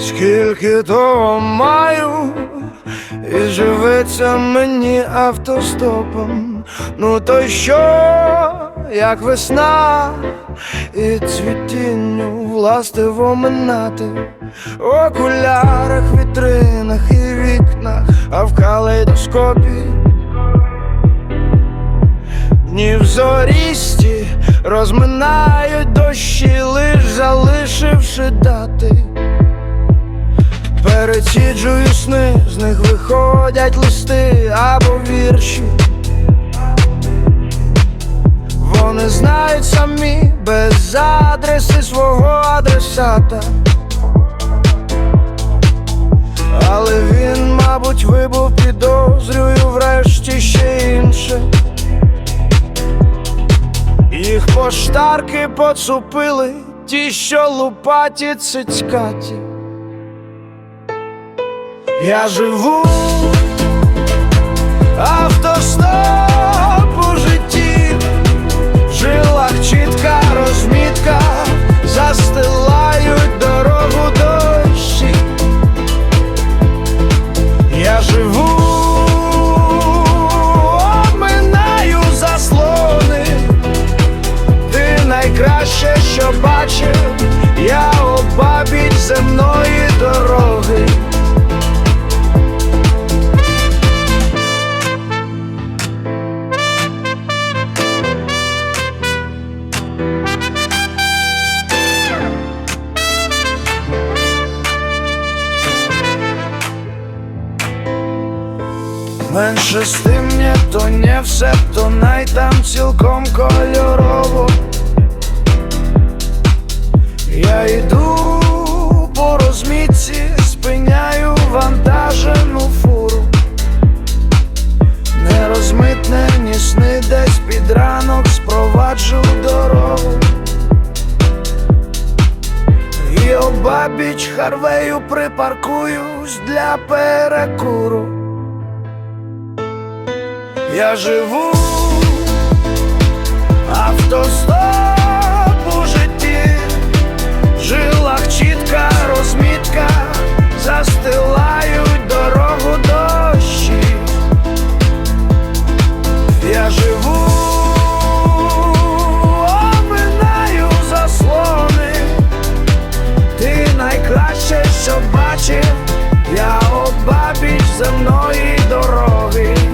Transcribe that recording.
Скільки того маю, і живеться мені автостопом. Ну то що, як весна, і цвітінню властиво минати в окулярах, вітринах і вікнах, а в калейдоскопі Дні в зорісті розминають дощі, лиш залишивши дати. Переціджую сни, з них виходять листи або вірші. Вони знають самі без адреси свого адресата. Але він, мабуть, вибув, підозрюю врешті ще інше. Їх поштарки поцупили, ті, що лупаті цицькаті. Я живу автостоп Менше з тим не то не все, то най там цілком кольорово. Я йду по розмітці, спиняю вантажену фуру. Не розмитне ні сни десь під ранок спроваджу дорогу. І обабіч харвею припаркуюсь для перекуру. Я живу автостоп у житті, в жилах чітка розмітка, застилають дорогу дощі. Я живу, обминаю заслони, ти найкраще, що бачив, я обабіч земної дороги.